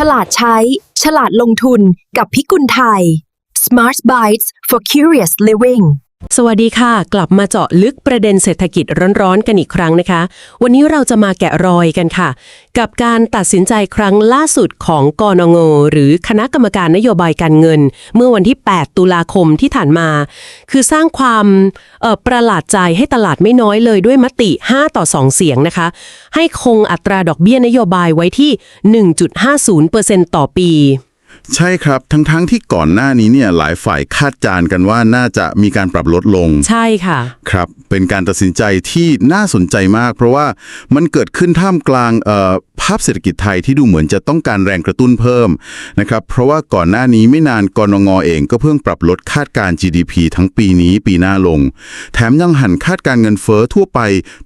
ฉลาดใช้ ฉลาดลงทุนกับพิกุลไทย Smart Bites for Curious Living สวัสดีค่ะ กลับมาเจาะลึกประเด็นเศรษฐกิจร้อนๆกันอีกครั้งนะคะ วันนี้เราจะมาแกะรอยกันค่ะ กับการตัดสินใจครั้งล่าสุดของกนงหรือคณะกรรมการนโยบายการเงิน เมื่อวันที่ 8 ตุลาคมที่ผ่านมา คือสร้างความประหลาดใจให้ตลาดไม่น้อยเลยด้วยมติ 5 ต่อ 2 เสียงนะคะ ให้คงอัตราดอกเบี้ยนโยบายไว้ที่ 1.50%ต่อปี ใช่ครับ ทั้งๆทที่ก่อนหน้านี้เนี่ยหลายฝ่ายคาดการณ์กันว่าน่าจะมีการปรับลดลง ใช่ค่ะ ครับ เป็นการตัดสินใจที่น่าสนใจมาก เพราะว่ามันเกิดขึ้นท่ามกลางเอ่อภาพเศรษฐกิจไทยที่ดูเหมือนจะต้องการแรงกระตุ้นเพิ่มนะครับ เพราะว่าก่อนหน้านี้ไม่นานกรงงเองก็เพิ่งปรับลดคาดการณ์ GDP ทั้งปีนี้ปีหน้าลง แถมยังหันคาดการณ์เงินเฟ้อทั่วไป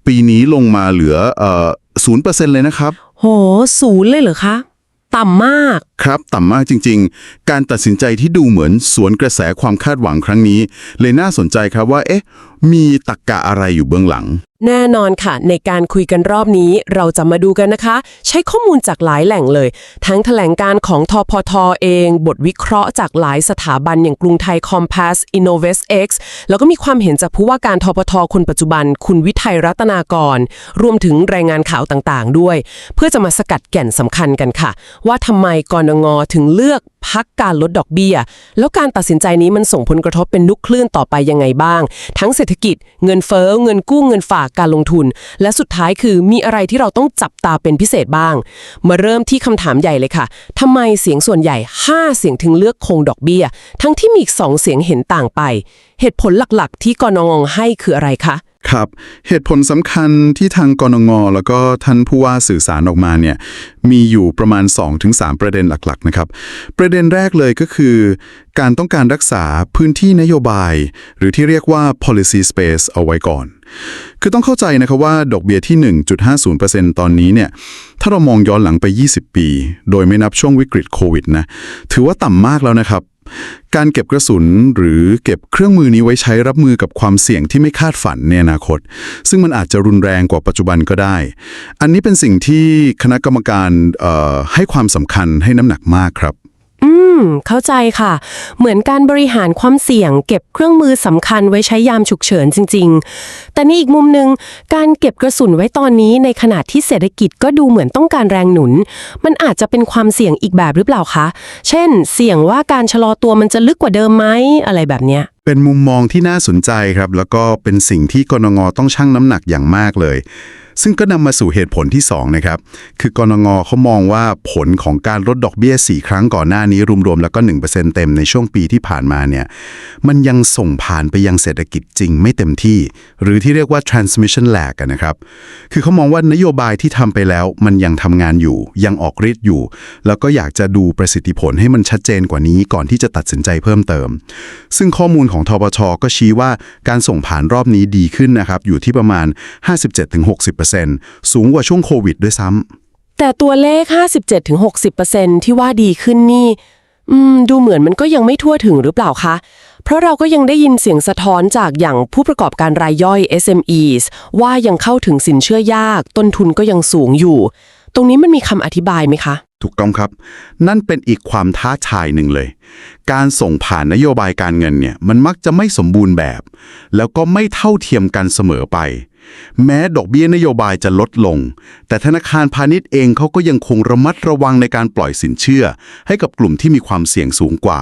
ปีนี้ลงมาเหลือเอ่อศูนย์เปอร์เซ็นต์เลยนะครับ โหศูนย์เลยเหรอคะ ต่ำมาก ครับต่ำมากจริง ๆ การตัดสินใจที่ดูเหมือนสวนกระแสความคาดหวังครั้งนี้ เลยน่าสนใจครับว่า เอ๊ะ มีตรกกะอะไรอยู่เบื้องหลัง แน่นอนค่ะ ในการคุยกันรอบนี้เราจะมาดูกันนะคะ ใช้ข้อมูลจากหลายแหล่งเลย ทั้งแถลงการของทพทเอง บทวิเคราะห์จากหลายสถาบันอย่างกรุงไทย Compass Innovest X แล้วก็มีความเห็นจากผู้ว่าการทพทคนปัจจุบัน คุณวิทัยรัตนากร รวมถึงรายงานข่าวต่างๆ ด้วย เพื่อจะมาสกัดแก่นสำคัญกันค่ะ ว่าทำไมกรงงถึงเลือกพักการลดดอกเบี้ย แล้วการตัดสินใจนี้มันส่งผลกระทบเป็นลูกคลื่นต่อไปยังไงบ้าง ทั้งเศรษฐกิจ เงินเฟ้อเงินกู้เงินฝากการลงทุน และสุดท้ายคือมีอะไรที่เราต้องจับตาเป็นพิเศษบ้าง มาเริ่มที่คำถามใหญ่เลยค่ะทำไมเสียงส่วนใหญ่ 5 เสียงถึงเลือกคงดอกเบี้ย ทั้งที่มีอีก2เสียงเห็นต่างไป เหตุผลหลักๆ ที่กนงให้คืออะไรคะ ครับ เหตุผลสำคัญที่ทางกรงงแล้วก็ท่านผู้ว่าสื่อสารออกมาเนี่ยมีอยู่ประมาณ 2-3 ประเด็นหลักๆนะครับ ประเด็นแรกเลยก็คือ การต้องการรักษาพื้นที่นโยบาย หรือที่เรียกว่า policy space เอาไว้ก่อน คือต้องเข้าใจนะครับว่าดอกเบี้ยที่ 1.50%ตอนนี้เนี่ยถ้าเรามองย้อนหลังไป 20 ปี โดยไม่นับช่วงวิกฤตโควิดนะถือว่าต่ำมากแล้วนะครับ การเก็บกระสุนหรือเก็บเครื่องมือนี้ไว้ใช้รับมือกับความเสี่ยงที่ไม่คาดฝันในอนาคต ซึ่งมันอาจจะรุนแรงกว่าปัจจุบันก็ได้ อันนี้เป็นสิ่งที่คณะกรรมการให้ความสำคัญให้น้ำหนักมากครับ อืมเข้าใจค่ะ เหมือนการบริหารความเสี่ยง เก็บเครื่องมือสำคัญไว้ใช้ยามฉุกเฉินจริง ๆ แต่นี่อีกมุมหนึ่งการเก็บกระสุนไว้ตอนนี้ในขณะที่เศรษฐกิจก็ดูเหมือนต้องการแรงหนุน มันอาจจะเป็นความเสี่ยงอีกแบบหรือเปล่าคะ เช่น เสี่ยงว่าการชะลอตัวมันจะลึกกว่าเดิมไหมอะไรแบบเนี้ยเป็นมุมมองที่น่าสนใจครับ แล้วก็เป็นสิ่งที่กรงงต้องชั่งน้ำหนักอย่างมากเลย ซึ่งก็นำมาสู่เหตุผลที่ 2 นะครับ คือกรงงเขามองว่าผลของการลดดอกเบี้ย 4 ครั้งก่อนหน้านี้รวมๆแล้วก็ 1%เต็มในช่วงปีที่ผ่านมาเนี่ยมันยังส่งผ่านไปยังเศรษฐกิจจริงไม่เต็มที่ หรือที่เรียกว่า transmission lag นะครับ คือเขามองว่านโยบายที่ทำไปแล้วมันยังทำงานอยู่ ยังออกฤทธิ์อยู่ แล้วก็อยากจะดูประสิทธิผลให้มันชัดเจนกว่านี้ก่อนที่จะตัดสินใจเพิ่มเติม ซึ่งข้อมูลของทบชก็ชี้ว่าการส่งผ่านรอบนี้ดีขึ้นนะครับอยู่ที่ประมาณ 57-60%สูงกว่าช่วงโควิดด้วยซ้ำแต่ตัวเลข 57-60%ที่ว่าดีขึ้นนี่ อืม ดูเหมือนมันก็ยังไม่ทั่วถึงหรือเปล่าคะ เพราะเราก็ยังได้ยินเสียงสะท้อนจากอย่างผู้ประกอบการรายย่อย SMEs ว่ายังเข้าถึงสินเชื่อยาก ต้นทุนก็ยังสูงอยู่ ตรงนี้มันมีคำอธิบายไหมคะ ถูกต้องครับ นั่นเป็นอีกความท้าทายหนึ่งเลย การส่งผ่านนโยบายการเงินเนี่ย มันมักจะไม่สมบูรณ์แบบ แล้วก็ไม่เท่าเทียมกันเสมอไป แม้ดอกเบี้ยนโยบายจะลดลง แต่ธนาคารพาณิชย์เองเขาก็ยังคงระมัดระวังในการปล่อยสินเชื่อ ให้กับกลุ่มที่มีความเสี่ยงสูงกว่า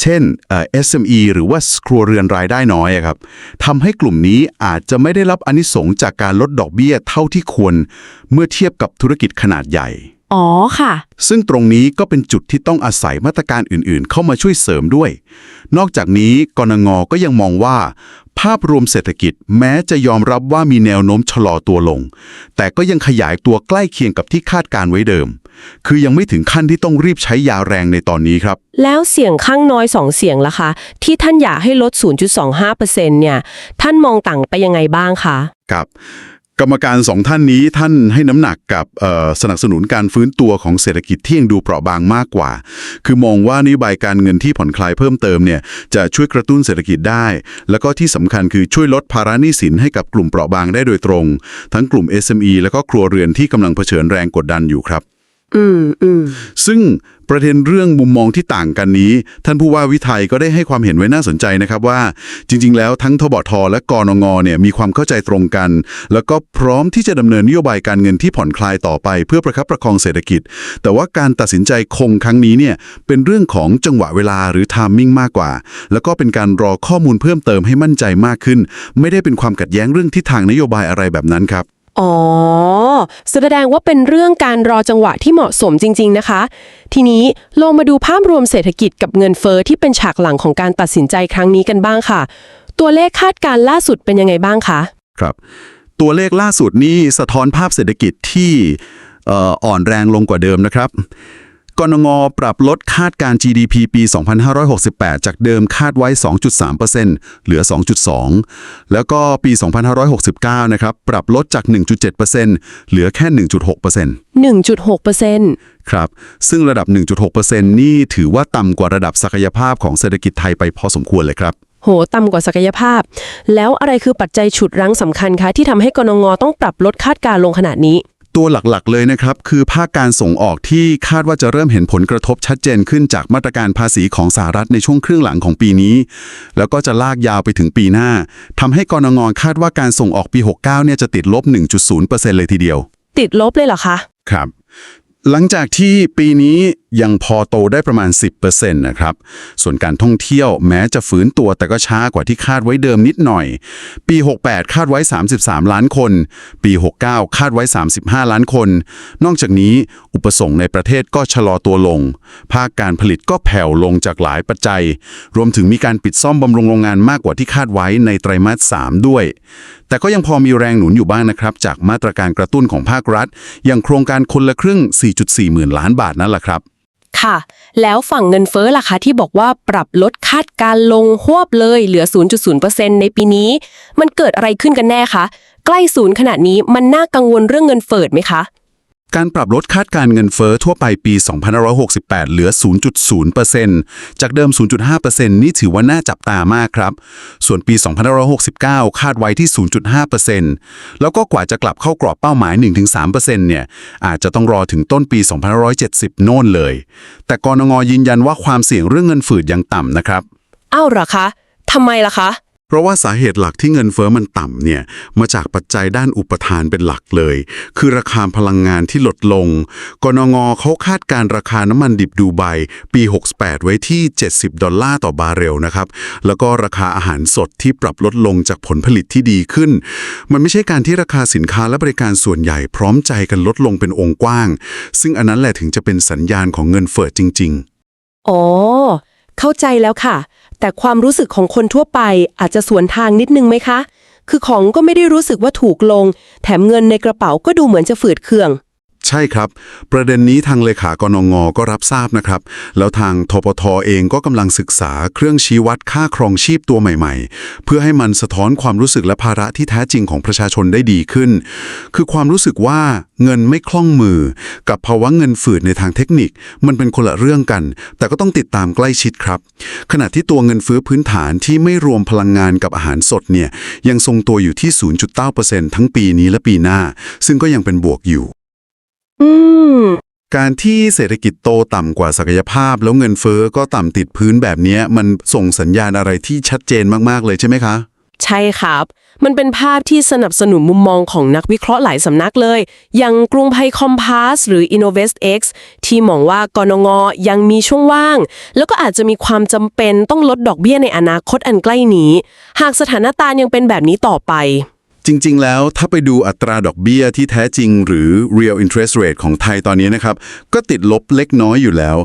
เช่นเอ่อ SME หรือว่าครัวเรือนรายได้น้อยครับทำให้กลุ่มนี้อาจจะไม่ได้รับอนิสงส์จากการลดดอกเบี้ยเท่าที่ควร เมื่อเทียบกับธุรกิจขนาดใหญ่ อ๋อค่ะ ซึ่งตรงนี้ก็เป็นจุดที่ต้องอาศัยมาตรการอื่นๆ เข้ามาช่วยเสริมด้วย นอกจากนี้กนงก็ยังมองว่า ภาพรวมเศรษฐกิจแม้จะยอมรับว่ามีแนวโน้มชะลอตัวลง แต่ก็ยังขยายตัวใกล้เคียงกับที่คาดการไว้เดิม คือยังไม่ถึงขั้นที่ต้องรีบใช้ยาแรงในตอนนี้ครับ แล้วเสียงข้างน้อยสองเสียงล่ะคะ ที่ท่านอยากให้ลด 0.25%เนี่ย ท่านมองต่างไปยังไงบ้างคะ ครับ กรรมการสองท่านนี้ท่านให้น้ำหนักกับสนับสนุนการฟื้นตัวของเศรษฐกิจที่ยังดูเปราะบางมากกว่า คือมองว่านโยบายการเงินที่ผ่อนคลายเพิ่มเติมเนี่ยจะช่วยกระตุ้นเศรษฐกิจได้ แล้วก็ที่สำคัญคือช่วยลดภาระหนี้สินให้กับกลุ่มเปราะบางได้โดยตรง ทั้งกลุ่ม SME แล้วก็ครัวเรือนที่กำลังเผชิญแรงกดดันอยู่ครับ อืมอืมซึ่งประเด็นเรื่องมุมมองที่ต่างกันนี้ ท่านผู้ว่าวิไทยก็ได้ให้ความเห็นไว้น่าสนใจนะครับว่า จริง ๆ แล้วทั้งทบทและกรงงเนี่ยมีความเข้าใจตรงกัน แล้วก็พร้อมที่จะดำเนินนโยบายการเงินที่ผ่อนคลายต่อไป เพื่อประคับประคองเศรษฐกิจ แต่ว่าการตัดสินใจคงครั้งนี้เนี่ยเป็นเรื่องของจังหวะเวลาหรือ timing มากกว่า แล้วก็เป็นการรอข้อมูลเพิ่มเติมให้มั่นใจมากขึ้น ไม่ได้เป็นความขัดแย้งเรื่องทิศทางนโยบายอะไรแบบนั้นครับ อ๋อ แสดงว่าเป็นเรื่องการรอจังหวะที่เหมาะสมจริง ๆ นะคะ ทีนี้ลงมาดูภาพรวมเศรษฐกิจกับเงินเฟอ้อที่เป็นฉากหลังของการตัดสินใจครั้งนี้กันบ้างค่ะ ตัวเลขคาดการณ์ล่าสุดเป็นยังไงบ้างคะครับ ตัวเลขล่าสุดนี้สะท้อนภาพเศรษฐกิจที่อ่อนแรงลงกว่าเดิมนะครับ กนงปรับลดคาดการ GDP ปี 2568 จากเดิมคาดไว้ 2.3%เหลือ 2.2 แล้วก็ปี 2569 นะครับ ปรับลดจาก 1.7%เหลือแค่ 1.6% 1.6%ครับ ซึ่งระดับ 1.6%นี่ถือว่าต่ำกว่าระดับศักยภาพของเศรษฐกิจไทยไปพอสมควรเลยครับโห ต่ำกว่าศักยภาพ แล้วอะไรคือปัจจัยฉุดรั้งสำคัญคะที่ทำให้กนงต้องปรับลดคาดการณ์ลงขนาดนี้ ตัวหลักๆ เลยนะครับ คือภาคการส่งออกที่คาดว่าจะเริ่มเห็นผลกระทบชัดเจนขึ้นจากมาตรการภาษีของสหรัฐในช่วงครึ่งหลังของปีนี้ แล้วก็จะลากยาวไปถึงปีหน้าทำให้กรงงคาดว่าการส่งออกปี 69 เนี่ยจะติดลบ 1.0%เลยทีเดียว ติดลบเลยเหรอคะ ครับ หลังจากที่ปีนี้ยังพอโตได้ประมาณ 10%นะครับ ส่วนการท่องเที่ยวแม้จะฝืนตัวแต่ก็ช้ากว่าที่คาดไว้เดิมนิดหน่อย ปี 68 คาดไว้ 33 ล้านคน ปี 69 คาดไว้ 35 ล้านคน นอกจากนี้ อุปสงค์ในประเทศก็ชะลอตัวลง ภาคการผลิตก็แผ่วลงจากหลายปัจจัย รวมถึงมีการปิดซ่อมบำรุงโรงงานมากกว่าที่คาดไว้ในไตรมาส 3 ด้วย แต่ก็ยังพอมีแรงหนุนอยู่บ้างนะครับ จากมาตรการกระตุ้นของภาครัฐ อย่างโครงการคนละครึ่ง 4.4 หมื่นล้านบาทนั่นแหละครับ ค่ะ แล้วฝั่งเงินเฟ้อล่ะคะที่บอกว่าปรับลดคาดการลงหวบเลยเหลือ 0.0%ในปีนี้ มันเกิดอะไรขึ้นกันแน่คะ ใกล้ศูนย์ขนาดนี้มันน่ากังวลเรื่องเงินเฟ้อไหมคะ การปรับลดคาดการเงินเฟ้อทั่วไปปี 2568 เหลือ 0.0%จากเดิม 0.5%นี่ถือว่าน่าจับตามากครับ ส่วนปี 2569 คาดไว้ที่ 0.5%แล้วก็กว่าจะกลับเข้ากรอบเป้าหมาย 1-3%เนี่ย อาจจะต้องรอถึงต้นปี 2570 โน่นเลย แต่กรงยืนยันว่าความเสี่ยงเรื่องเงินฝืดยังต่ำนะครับ อ้าวเหรอคะทำไมล่ะคะ เพราะว่าสาเหตุหลักที่เงินเฟอ้อมันต่ำเนี่ยมาจากปัจจัยด้านอุปทานเป็นหลักเลย คือราคาพลังงานที่ลดลง กนงเขาคาดการราคาน้ำมันดิบดูไบปี 68 ไว้ที่ 70 ดอลลาร์ต่อบาร์เรลนะครับ แล้วก็ราคาอาหารสดที่ปรับลดลงจากผลผลิตที่ดีขึ้น มันไม่ใช่การที่ราคาสินค้าและบริการส่วนใหญ่พร้อมใจกันลดลงเป็นองค์กว้าง ซึ่งอันนั้นแหละถึงจะเป็นสัญญาณของเงินเฟ้อจริง ๆ อ๋อ เข้าใจแล้วค่ะ แต่ความรู้สึกของคนทั่วไปอาจจะสวนทางนิดนึงไหมคะ คือของก็ไม่ได้รู้สึกว่าถูกลง แถมเงินในกระเป๋าก็ดูเหมือนจะฝืดเคือง ใช่ครับ ประเด็นนี้ทางเลขากนงก็รับทราบนะครับ แล้วทางทปทเองก็กำลังศึกษาเครื่องชี้วัดค่าครองชีพตัวใหม่ๆ เพื่อให้มันสะท้อนความรู้สึกและภาระที่แท้จริงของประชาชนได้ดีขึ้น คือความรู้สึกว่าเงินไม่คล่องมือ กับภาวะเงินฝืดในทางเทคนิค มันเป็นคนละเรื่องกัน แต่ก็ต้องติดตามใกล้ชิดครับ ขณะที่ตัวเงินเฟ้อพื้นฐานที่ไม่รวมพลังงานกับอาหารสดเนี่ยยังทรงตัวอยู่ที่ 0.9%ทั้งปีนี้และปีหน้า ซึ่งก็ยังเป็นบวกอยู่ อืม การที่เศรษฐกิจโตต่ำกว่าศักยภาพ แล้วเงินเฟ้อก็ต่ำติดพื้นแบบเนี้ย มันส่งสัญญาณอะไรที่ชัดเจนมากๆเลยใช่ไหมคะ ใช่ครับ มันเป็นภาพที่สนับสนุนมุมมองของนักวิเคราะห์หลายสำนักเลย อย่างกรุงไทยคอมพาสหรือ InnovestX ที่มองว่ากนงยังมีช่วงว่าง แล้วก็อาจจะมีความจำเป็นต้องลดดอกเบี้ยในอนาคตอันใกล้นี้ หากสถานการณ์ยังเป็นแบบนี้ต่อไป จริง ๆ แล้วถ้าไปดูอัตราดอกเบี้ยที่แท้จริงหรือ real interest rate ของไทยตอนนี้นะครับ ก็ติดลบเล็กน้อยอยู่แล้ว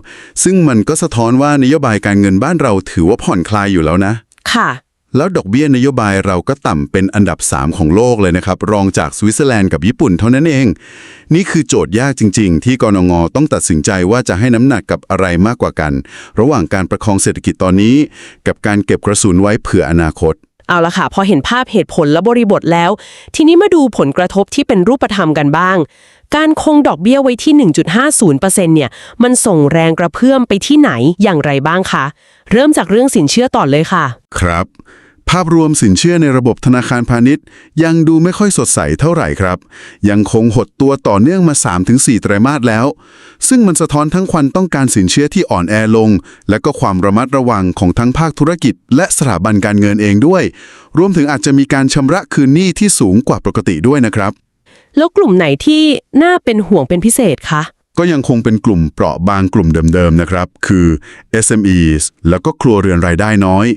ซึ่งมันก็สะท้อนว่านโยบายการเงินบ้านเราถือว่าผ่อนคลายอยู่แล้วนะ ค่ะ แล้วดอกเบี้ยนโยบายเราก็ต่ำเป็นอันดับ 3 ของโลกเลยนะครับ รองจากสวิตเซอร์แลนด์กับญี่ปุ่นเท่านั้นเอง นี่คือโจทย์ยากจริง ๆ ที่กรงงต้องตัดสินใจว่าจะให้น้ำหนักกับอะไรมากกว่ากัน ระหว่างการประคองเศรษฐกิจตอนนี้ กับการเก็บกระสุนไว้เผื่ออนาคต เอาละค่ะ พอเห็นภาพเหตุผลและบริบทแล้ว ทีนี้มาดูผลกระทบที่เป็นรูปธรรมกันบ้าง การคงดอกเบี้ยไว้ที่ 1.50%เนี่ย มันส่งแรงกระเพื่อมไปที่ไหนอย่างไรบ้างคะ เริ่มจากเรื่องสินเชื่อต่อเลยค่ะ ครับ ภาพรวมสินเชื่อในระบบธนาคารพาณิชย์ ยังดูไม่ค่อยสดใสเท่าไหร่ครับ ยังคงหดตัวต่อเนื่องมา 3-4 ไตรมาสแล้ว ซึ่งมันสะท้อนทั้งความต้องการสินเชื่อที่อ่อนแอลง และก็ความระมัดระวังของทั้งภาคธุรกิจ และสถาบันการเงินเองด้วย รวมถึงอาจจะมีการชำระคืนหนี้ที่สูงกว่าปกติด้วยนะครับ แล้วกลุ่มไหนที่น่าเป็นห่วงเป็นพิเศษคะก็ยังคงเป็นกลุ่มเปราะบางกลุ่มเดิมๆนะครับ คือ SMEs แล้วก็ครัวเรือนรายได้น้อย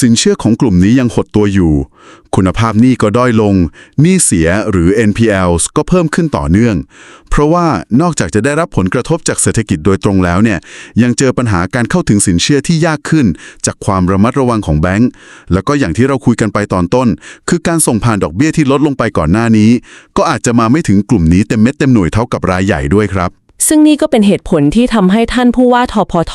สินเชื่อของกลุ่มนี้ยังหดตัวอยู่ คุณภาพหนี้ก็ด้อยลง หนี้เสียหรือ NPLs ก็เพิ่มขึ้นต่อเนื่อง เพราะว่านอกจากจะได้รับผลกระทบจากเศรษฐกิจโดยตรงแล้วเนี่ย ยังเจอปัญหาการเข้าถึงสินเชื่อที่ยากขึ้น จากความระมัดระวังของแบงก์ แล้วก็อย่างที่เราคุยกันไปตอนต้น คือการส่งผ่านดอกเบี้ยที่ลดลงไปก่อนหน้านี้ ก็อาจจะมาไม่ถึงกลุ่มนี้เต็มเม็ดเต็มหน่วยเท่ากับรายใหญ่ด้วยครับ ซึ่งนี่ก็เป็นเหตุผลที่ทำให้ท่านผู้ว่าทพท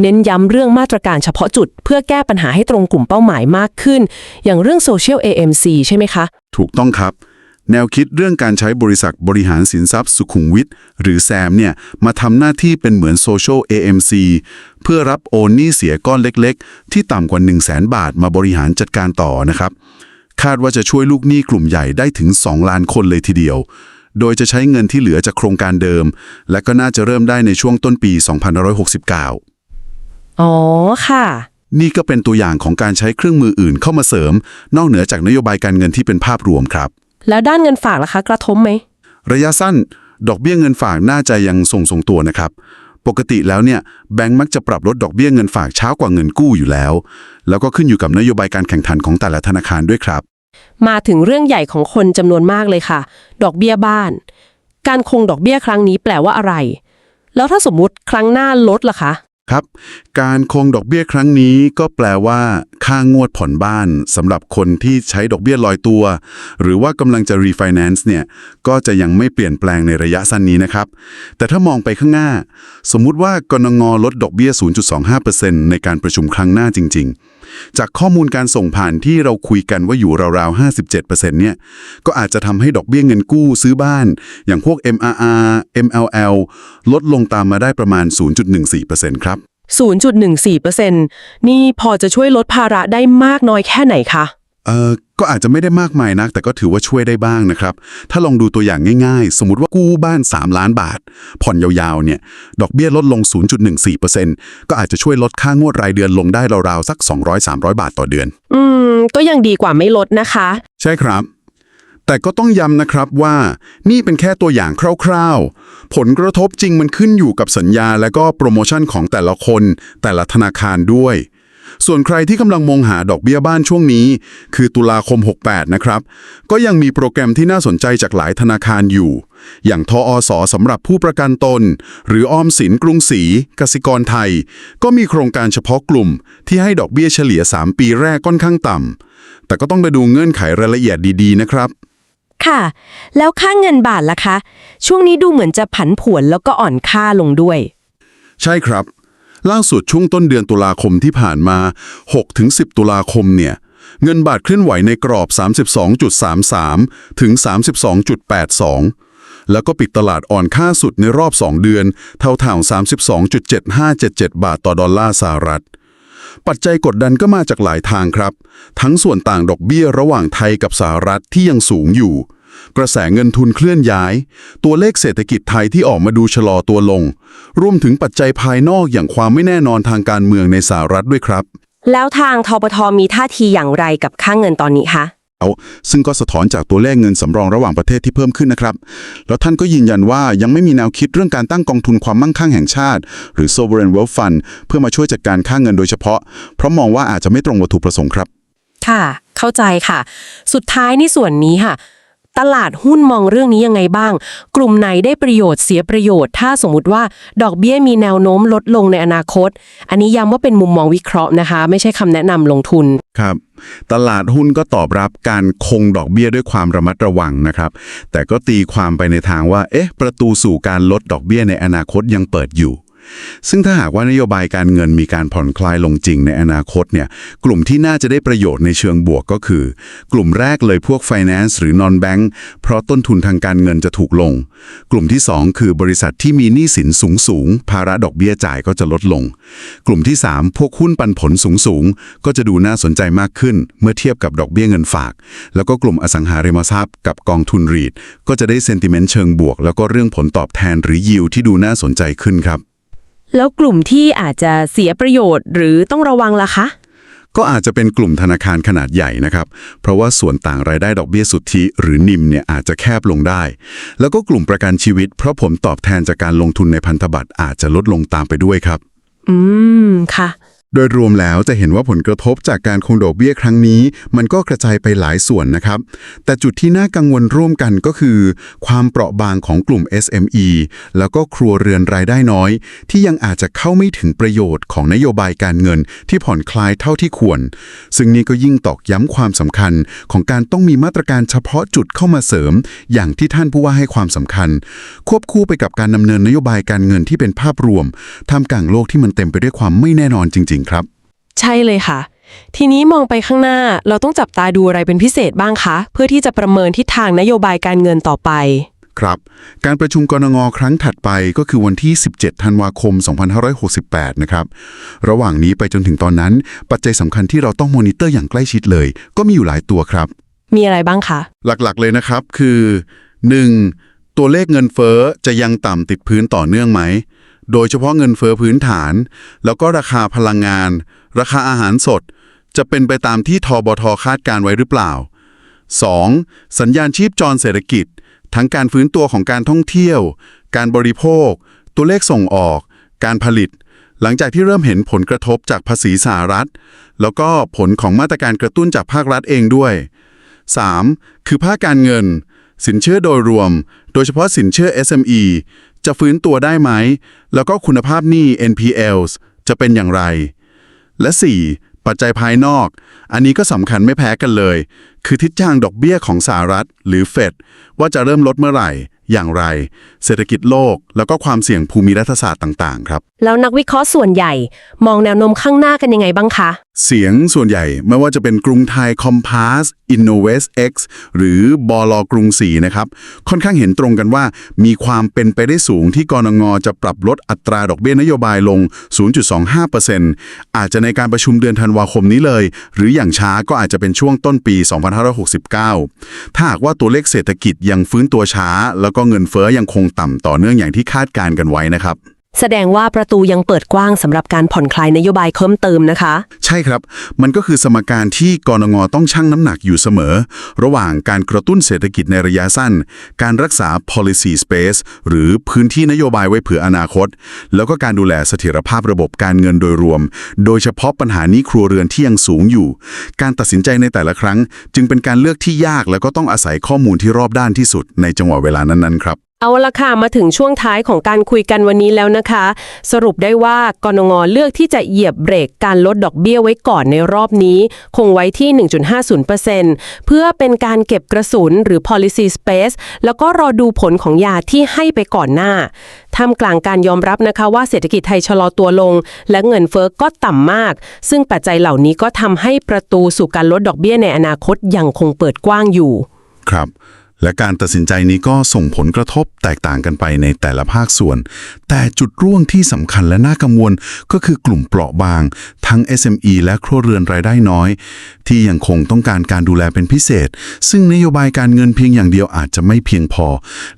เน้นย้ำเรื่องมาตรการเฉพาะจุด เพื่อแก้ปัญหาให้ตรงกลุ่มเป้าหมายมากขึ้น อย่างเรื่อง Social AMC ใช่ไหมคะ ถูกต้องครับ แนวคิดเรื่องการใช้บริษัทบริหารสินทรัพย์สุขุมวิทหรือแซมเนี่ยมาทำหน้าที่เป็นเหมือน Social AMC เพื่อรับโอนหนี้เสียก้อนเล็กๆ ที่ต่ำกว่า 1 0 0 0 0แบาทมาบริหารจัดการต่อนะครับ คาดว่าจะช่วยลูกหนี้กลุ่มใหญ่ได้ถึง 2 ล้านคนเลยทีเดียว โดยจะใช้เงินที่เหลือจากโครงการเดิม และก็น่าจะเริ่มได้ในช่วงต้นปี 2569 อ๋อค่ะ นี่ก็เป็นตัวอย่างของการใช้เครื่องมืออื่นเข้ามาเสริม นอกเหนือจากนโยบายการเงินที่เป็นภาพรวมครับ แล้วด้านเงินฝากล่ะคะ กระทบไหม ระยะสั้น ดอกเบี้ยเงินฝากน่าจะยังทรงทรงตัวนะครับปกติแล้วเนี่ยแบงก์มักจะปรับลดดอกเบี้ยเงินฝากช้ากว่าเงินกู้อยู่แล้ว แล้วก็ขึ้นอยู่กับนโยบายการแข่งขันของแต่ละธนาคารด้วยครับ มาถึงเรื่องใหญ่ของคนจำนวนมากเลยค่ะ ดอกเบี้ยบ้าน การคงดอกเบี้ยครั้งนี้แปลว่าอะไร แล้วถ้าสมมุติครั้งหน้าลดล่ะคะ ครับ การคงดอกเบี้ยครั้งนี้ก็แปลว่า ค่างวดผ่อนบ้านสำหรับคนที่ใช้ดอกเบี้ยลอยตัว หรือว่ากำลังจะ refinance เนี่ย ก็จะยังไม่เปลี่ยนแปลงในระยะสั้นนี้นะครับ แต่ถ้ามองไปข้างหน้า สมมุติว่ากนงลดดอกเบี้ย 0.25%ในการประชุมครั้งหน้าจริง ๆ จากข้อมูลการส่งผ่านที่เราคุยกันว่าอยู่ราวๆ 57%เนี่ย ก็อาจจะทำให้ดอกเบี้ยเงินกู้ซื้อบ้าน อย่างพวก MRR MLL ลดลงตามมาได้ประมาณ 0.14%ครับ0.14%นี่พอจะช่วยลดภาระได้มากน้อยแค่ไหนคะ เออก็อาจจะไม่ได้มากมายนัก แต่ก็ถือว่าช่วยได้บ้างนะครับ ถ้าลองดูตัวอย่างง่ายๆ สมมติว่ากู้บ้าน 3 ล้านบาท ผ่อนยาวๆ เนี่ย ดอกเบี้ยลดลง 0.14%ก็อาจจะช่วยลดค่างวดรายเดือนลงได้ราวๆ สัก 200-300 บาทต่อเดือน อืม ก็ยังดีกว่าไม่ลดนะคะ ใช่ครับ แต่ก็ต้องย้ำนะครับว่านี่เป็นแค่ตัวอย่างคร่าวๆ ผลกระทบจริงมันขึ้นอยู่กับสัญญา และก็โปรโมชั่นของแต่ละคน แต่ละธนาคารด้วย ส่วนใครที่กำลังมองหาดอกเบี้ยบ้านช่วงนี้ คือตุลาคม 68 นะครับ ก็ยังมีโปรแกรมที่น่าสนใจจากหลายธนาคารอยู่ อย่างทออสสำหรับผู้ประกันตน หรือออมสินกรุงศรีกสิกรไทย ก็มีโครงการเฉพาะกลุ่ม ที่ให้ดอกเบี้ยเฉลี่ย 3 ปีแรกค่อนข้างต่ำแต่ก็ต้องไปดูเงื่อนไขรายละเอียดดีๆ นะครับค่ะ แล้วค่าเงินบาทล่ะคะ ช่วงนี้ดูเหมือนจะผันผวนแล้วก็อ่อนค่าลงด้วย ใช่ครับ ล่าสุดช่วงต้นเดือนตุลาคมที่ผ่านมา 6-10 ตุลาคมเนี่ย เงินบาทเคลื่อนไหวในกรอบ 32.33 ถึง 32.82 แล้วก็ปิดตลาดอ่อนค่าสุดในรอบ 2 เดือนเท่าๆ32.7577 บาทต่อดอลลาร์สหรัฐปัจจัยกดดันก็มาจากหลายทางครับ ทั้งส่วนต่างดอกเบี้ยระหว่างไทยกับสหรัฐที่ยังสูงอยู่ กระแสเงินทุนเคลื่อนย้าย ตัวเลขเศรษฐกิจไทยที่ออกมาดูชะลอตัวลง รวมถึงปัจจัยภายนอกอย่างความไม่แน่นอนทางการเมืองในสหรัฐด้วยครับ แล้วทางทปทมีท่าทีอย่างไรกับค่าเงินตอนนี้คะเอาซึ่งก็สะท้อนจากตัวเลขเงินสำรองระหว่างประเทศที่เพิ่มขึ้นนะครับ แล้วท่านก็ยืนยันว่ายังไม่มีแนวคิดเรื่องการตั้งกองทุนความมั่งคั่งแห่งชาติ หรือ sovereign wealth fund เพื่อมาช่วยจัดการค่าเงินโดยเฉพาะ เพราะมองว่าอาจจะไม่ตรงวัตถุประสงค์ครับ ค่ะ เข้าใจค่ะ สุดท้ายในส่วนนี้ค่ะ ตลาดหุ้นมองเรื่องนี้ยังไงบ้าง กลุ่มไหนได้ประโยชน์เสียประโยชน์ ถ้าสมมติว่าดอกเบี้ยมีแนวโน้มลดลงในอนาคต อันนี้ย้ำว่าเป็นมุมมองวิเคราะห์นะคะ ไม่ใช่คำแนะนำลงทุน ครับ ตลาดหุ้นก็ตอบรับการคงดอกเบี้ยด้วยความระมัดระวังนะครับ แต่ก็ตีความไปในทางว่า เอ๊ะ ประตูสู่การลดดอกเบี้ยในอนาคตยังเปิดอยู่ ซึ่งถ้าหากว่านโยบายการเงินมีการผ่อนคลายลงจริงในอนาคตเนี่ยกลุ่มที่น่าจะได้ประโยชน์ในเชิงบวกก็คือ กลุ่มแรกเลยพวก finance หรือ non bank เพราะต้นทุนทางการเงินจะถูกลง กลุ่มที่ 2 คือบริษัทที่มีหนี้สินสูงสูงๆภาระดอกเบี้ยจ่ายก็จะลดลง กลุ่มที่ 3 พวกหุ้นปันผลสูงสูงๆก็จะดูน่าสนใจมากขึ้น เมื่อเทียบกับดอกเบี้ยเงินฝาก แล้วก็กลุ่มอสังหาริมทรัพย์ กับกองทุนรีดก็จะได้เซนติเมนต์เชิงบวก แล้วก็เรื่องผลตอบแทนหรือยิวที่ดูน่าสนใจขึ้นครับ แล้วกลุ่มที่อาจจะเสียประโยชน์หรือต้องระวังล่ะคะ ก็อาจจะเป็นกลุ่มธนาคารขนาดใหญ่นะครับ เพราะว่าส่วนต่างรายได้ดอกเบี้ยสุทธิหรือนิมเนี่ยอาจจะแคบลงได้ แล้วก็กลุ่มประกันชีวิต เพราะผลตอบแทนจากการลงทุนในพันธบัตรอาจจะลดลงตามไปด้วยครับ อืม ค่ะ โดยรวมแล้วจะเห็นว่าผลกระทบจากการคงดอกเบี้ยครั้งนี้ มันก็กระจายไปหลายส่วนนะครับ แต่จุดที่น่ากังวลร่วมกันก็คือ ความเปราะบางของกลุ่ม SME แล้วก็ครัวเรือนรายได้น้อย ที่ยังอาจจะเข้าไม่ถึงประโยชน์ของนโยบายการเงินที่ผ่อนคลายเท่าที่ควร ซึ่งนี่ก็ยิ่งตอกย้ำความสำคัญของการต้องมีมาตรการเฉพาะจุดเข้ามาเสริม อย่างที่ท่านผู้ว่าให้ความสำคัญ ควบคู่ไปกับการดำเนินนโยบายการเงินที่เป็นภาพรวมท่ามกลางโลกที่มันเต็มไปด้วยความไม่แน่นอนจริง ๆครับ ใช่เลยค่ะ ทีนี้มองไปข้างหน้าเราต้องจับตาดูอะไรเป็นพิเศษบ้างคะ เพื่อที่จะประเมินทิศทางนโยบายการเงินต่อไป ครับ การประชุมกรงงครั้งถัดไปก็คือวันที่ 17 ธันวาคม 2568 นะครับ ระหว่างนี้ไปจนถึงตอนนั้น ปัจจัยสำคัญที่เราต้องมอนิเตอร์อย่างใกล้ชิดเลย ก็มีอยู่หลายตัวครับ มีอะไรบ้างคะ หลักๆเลยนะครับคือ 1. ตัวเลขเงินเฟ้อจะยังต่ำติดพื้นต่อเนื่องไหม โดยเฉพาะเงินเฟ้อพื้นฐาน แล้วก็ราคาพลังงาน ราคาอาหารสด จะเป็นไปตามที่ทบทคาดการไว้หรือเปล่า 2. สัญญาณชีพจรเศรษฐกิจ ทั้งการฟื้นตัวของการท่องเที่ยว การบริโภค ตัวเลขส่งออก การผลิต หลังจากที่เริ่มเห็นผลกระทบจากภาษีสหรัฐ แล้วก็ผลของมาตรการกระตุ้นจากภาครัฐเองด้วย 3. คือภาคการเงิน สินเชื่อโดยรวม โดยเฉพาะสินเชื่อ SME จะฟื้นตัวได้ไหม แล้วก็คุณภาพหนี้ NPLs จะเป็นอย่างไร และ 4. ปัจจัยภายนอก อันนี้ก็สำคัญไม่แพ้กันเลย คือทิศทางดอกเบี้ยของสหรัฐ หรือเฟดว่าจะเริ่มลดเมื่อไหร่ อย่างไร เศรษฐกิจโลก แล้วก็ความเสี่ยงภูมิรัฐศาสตร์ต่าง ๆ ครับ แล้วนักวิเคราะห์ส่วนใหญ่ มองแนวโน้มข้างหน้ากันยังไงบ้างคะ เสียงส่วนใหญ่ไม่ว่าจะเป็นกรุงไทย Compass Innovest X หรือบลกรุงศรีนะครับ ค่อนข้างเห็นตรงกันว่า มีความเป็นไปได้สูงที่กรงงจะปรับลดอัตราดอกเบี้ยนโยบายลง 0.25%อาจจะในการประชุมเดือนธันวาคมนี้เลย หรืออย่างช้าก็อาจจะเป็นช่วงต้นปี 2569 ถ้าหากว่าตัวเลขเศรษฐกิจยังฟื้นตัวช้า แล้วก็เงินเฟ้อยังคงต่ำต่อเนื่องอย่างที่คาดการณ์กันไว้นะครับ แสดงว่าประตูยังเปิดกว้างสำหรับการผ่อนคลายนโยบายเพิ่มเติมนะคะ ใช่ครับ มันก็คือสมการที่กรงงต้องชั่งน้ำหนักอยู่เสมอ ระหว่างการกระตุ้นเศรษฐกิจในระยะสั้น การรักษา policy space หรือพื้นที่นโยบายไว้เผื่ออนาคต แล้วก็การดูแลเสถียรภาพระบบการเงินโดยรวม โดยเฉพาะปัญหานี้ครัวเรือนที่ยังสูงอยู่ การตัดสินใจในแต่ละครั้ง จึงเป็นการเลือกที่ยากแล้วก็ต้องอาศัยข้อมูลที่รอบด้านที่สุดในจังหวะเวลานั้นๆครับ เอาละค่ะมาถึงช่วงท้ายของการคุยกันวันนี้แล้วนะคะ สรุปได้ว่ากรงงเลือกที่จะเหยียบเบรกการลดดอกเบี้ยไว้ก่อนในรอบนี้ คงไว้ที่ 1.50%เพื่อเป็นการเก็บกระสุนหรือ policy space แล้วก็รอดูผลของยาที่ให้ไปก่อนหน้าท่ามกลางการยอมรับนะคะว่าเศรษฐกิจไทยชะลอตัวลง และเงินเฟ้อก็ต่ำมาก ซึ่งปัจจัยเหล่านี้ก็ทำให้ประตูสู่การลดดอกเบี้ยในอนาคตยังคงเปิดกว้างอยู่ ครับ และการตัดสินใจนี้ก็ส่งผลกระทบแตกต่างกันไปในแต่ละภาคส่วน แต่จุดร่วงที่สำคัญและน่ากังวลก็คือกลุ่มเปราะบาง ทั้ง SME และครัวเรือนรายได้น้อย ที่ยังคงต้องการการดูแลเป็นพิเศษ ซึ่งนโยบายการเงินเพียงอย่างเดียวอาจจะไม่เพียงพอ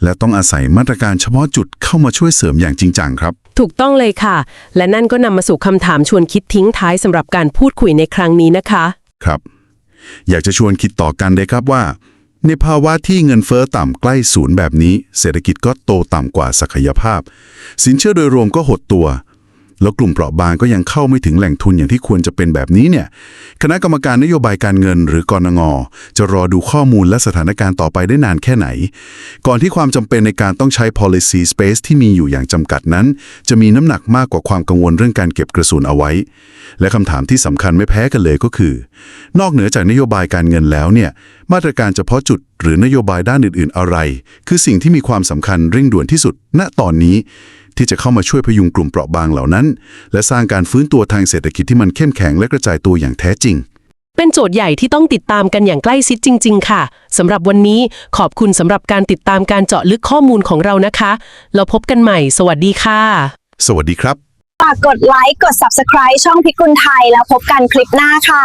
และต้องอาศัยมาตรการเฉพาะจุดเข้ามาช่วยเสริมอย่างจริงจังครับ ถูกต้องเลยค่ะ และนั่นก็นำมาสู่คำถามชวนคิดทิ้งท้ายสำหรับการพูดคุยในครั้งนี้นะคะ ครับ อยากจะชวนคิดต่อกันเลยครับว่า ในภาวะที่เงินเฟ้อต่ำใกล้ศูนย์แบบนี้ เศรษฐกิจก็โตต่ำกว่าศักยภาพ สินเชื่อโดยรวมก็หดตัว แล้วกลุ่มเปราะบางก็ยังเข้าไม่ถึงแหล่งทุนอย่างที่ควรจะเป็นแบบนี้เนี่ย คณะกรรมการนโยบายการเงินหรือกรงงจะรอดูข้อมูลและสถานการณ์ต่อไปได้นานแค่ไหน ก่อนที่ความจำเป็นในการต้องใช้ policy space ที่มีอยู่อย่างจำกัดนั้น จะมีน้ำหนักมากกว่าความกังวลเรื่องการเก็บกระสุนเอาไว้ และคำถามที่สำคัญไม่แพ้กันเลยก็คือ นอกเหนือจากนโยบายการเงินแล้วเนี่ยมาตรการเฉพาะจุดหรือนโยบายด้านอื่น ๆ อะไร คือสิ่งที่มีความสำคัญเร่งด่วนที่สุด ณตอนนี้ ที่จะเข้ามาช่วยพยุงกลุ่มเปราะบางเหล่านั้น และสร้างการฟื้นตัวทางเศรษฐกิจที่มันเข้มแข็งและกระจายตัวอย่างแท้จริง เป็นโจทย์ใหญ่ที่ต้องติดตามกันอย่างใกล้ชิดจริง ๆ ค่ะสำหรับวันนี้ขอบคุณสำหรับการติดตามการเจาะลึกข้อมูลของเรานะคะ เราพบกันใหม่ สวัสดีค่ะ สวัสดีครับ ฝากกดไลค์ กด Subscribe ช่องพิกุลไทยแล้วพบกันคลิปหน้าค่ะ